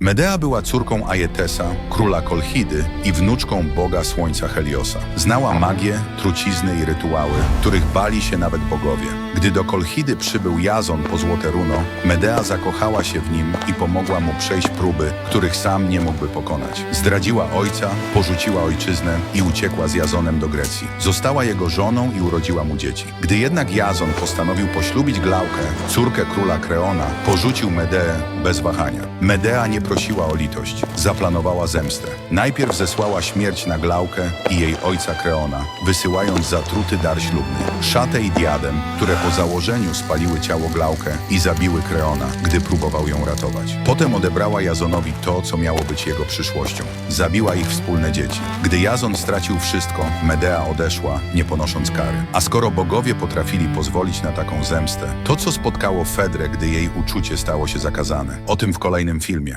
Medea była córką Ajetesa, króla Kolchidy i wnuczką boga słońca Heliosa. Znała magię, trucizny i rytuały, których bali się nawet bogowie. Gdy do Kolchidy przybył Jazon po złote runo, Medea zakochała się w nim i pomogła mu przejść próby, których sam nie mógłby pokonać. Zdradziła ojca, porzuciła ojczyznę i uciekła z Jazonem do Grecji. Została jego żoną i urodziła mu dzieci. Gdy jednak Jazon postanowił poślubić Glaukę, córkę króla Kreona, porzucił Medeę bez wahania. Medea nie prosiła o litość, zaplanowała zemstę. Najpierw zesłała śmierć na Glaukę i jej ojca Kreona, wysyłając zatruty dar ślubny, szatę i diadem, które po założeniu spaliły ciało Glaukę i zabiły Kreona, gdy próbował ją ratować. Potem odebrała Jazonowi to, co miało być jego przyszłością. Zabiła ich wspólne dzieci. Gdy Jazon stracił wszystko, Medea odeszła, nie ponosząc kary. A skoro bogowie potrafili pozwolić na taką zemstę, to co spotkało Fedrę, gdy jej uczucie stało się zakazane? O tym w kolejnym filmie.